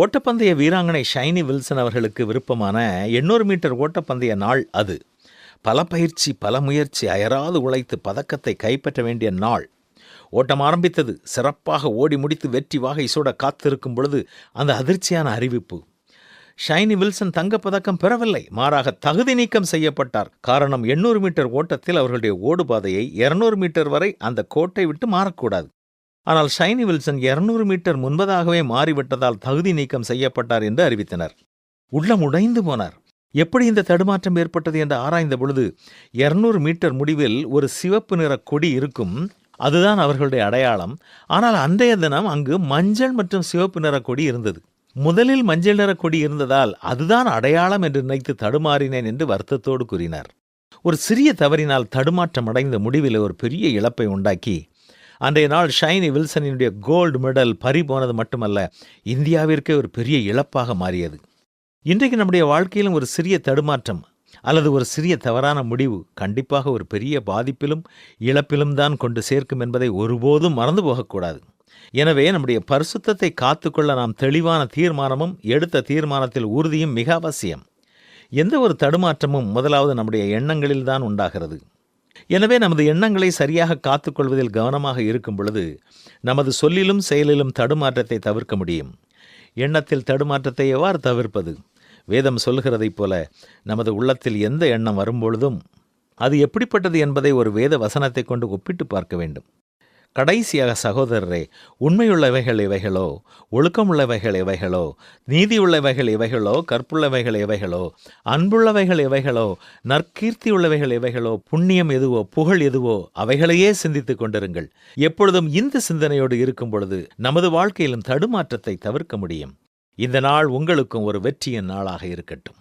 ஓட்டப்பந்தய வீராங்கனை ஷைனி வில்சன் அவர்களுக்கு விருப்பமான எண்ணூறு மீட்டர் ஓட்டப்பந்தய நாள் அது. பல பயிற்சி பல முயற்சி அயராது உழைத்து பதக்கத்தை கைப்பற்ற வேண்டிய நாள். ஓட்டம் ஆரம்பித்தது. சிறப்பாக ஓடி முடித்து வெற்றி வாகை சூட காத்திருக்கும் பொழுது அந்த அதிர்ச்சியான அறிவிப்பு. ஷைனி வில்சன் தங்கப்பதக்கம் பெறவில்லை. மாறாக தகுதி நீக்கம் செய்யப்பட்டார். காரணம் எண்ணூறு மீட்டர் ஓட்டத்தில் அவர்களுடைய ஓடுபாதையை 200 மீட்டர் வரை அந்த கோட்டை விட்டு மாறக்கூடாது. ஆனால் ஷைனி வில்சன் 200 மீட்டர் முன்பதாகவே மாறிவிட்டதால் தகுதி நீக்கம் செய்யப்பட்டார் என்று அறிவித்தனர். உள்ளம் உடைந்து போனார். எப்படி இந்த தடுமாற்றம் ஏற்பட்டது என்று ஆராய்ந்த பொழுது 200 மீட்டர் முடிவில் ஒரு சிவப்பு நிற கொடி இருக்கும் அதுதான் அவர்களுடைய அடையாளம். ஆனால் அன்றைய தினம் அங்கு மஞ்சள் மற்றும் சிவப்பு நிற கொடி இருந்தது. முதலில் மஞ்சள் நிற கொடி இருந்ததால் அதுதான் அடையாளம் என்று நினைத்து தடுமாறினேன் என்று வருத்தத்தோடு கூறினார். ஒரு சிறிய தவறினால் தடுமாற்றம் அடைந்த முடிவில் ஒரு பெரிய இழப்பை உண்டாக்கி அன்றைய நாள் ஷைனி வில்சனினுடைய கோல்டு மெடல் பறி போனது மட்டுமல்ல இந்தியாவிற்கே ஒரு பெரிய இழப்பாக மாறியது. இன்றைக்கு நம்முடைய வாழ்க்கையிலும் ஒரு சிறிய தடுமாற்றம் அல்லது ஒரு சிறிய தவறான முடிவு கண்டிப்பாக ஒரு பெரிய பாதிப்பிலும் இழப்பிலும் தான் கொண்டு சேர்க்கும் என்பதை ஒருபோதும் மறந்து போகக்கூடாது. எனவே நம்முடைய பரிசுத்தத்தை காத்துக்கொள்ள நாம் தெளிவான தீர்மானமும் எடுத்த தீர்மானத்தில் உறுதியும் மிக அவசியம். எந்த ஒரு தடுமாற்றமும் முதலாவது நம்முடைய எண்ணங்களில் தான் உண்டாகிறது. எனவே நமது எண்ணங்களை சரியாக காத்துக்கொள்வதில் கவனமாக இருக்கும் பொழுது நமது சொல்லிலும் செயலிலும் தடுமாற்றத்தை தவிர்க்க முடியும். எண்ணத்தில் தடுமாற்றத்தை எவ்வாறு தவிர்ப்பது? வேதம் சொல்கிறதைப் போல நமது உள்ளத்தில் எந்த எண்ணம் வரும்பொழுதும் அது எப்படிப்பட்டது என்பதை ஒரு வேத வசனத்தை கொண்டு ஒப்பிட்டு பார்க்க வேண்டும். கடைசியாக சகோதரரே உண்மையுள்ளவைகள் இவைகளோ ஒழுக்கமுள்ளவைகள் இவைகளோ நீதியுள்ளவைகள் இவைகளோ கற்புள்ளவைகள் இவைகளோ அன்புள்ளவைகள் இவைகளோ நற்கீர்த்தி உள்ளவைகள் இவைகளோ புண்ணியம் எதுவோ புகழ் எதுவோ அவைகளையே சிந்தித்துக் கொண்டிருங்கள். எப்பொழுதும் இந்த சிந்தனையோடு இருக்கும் பொழுது நமது வாழ்க்கையிலும் தடுமாற்றத்தை தவிர்க்க முடியும். இந்த நாள் உங்களுக்கும் ஒரு வெற்றியின் நாளாக இருக்கட்டும்.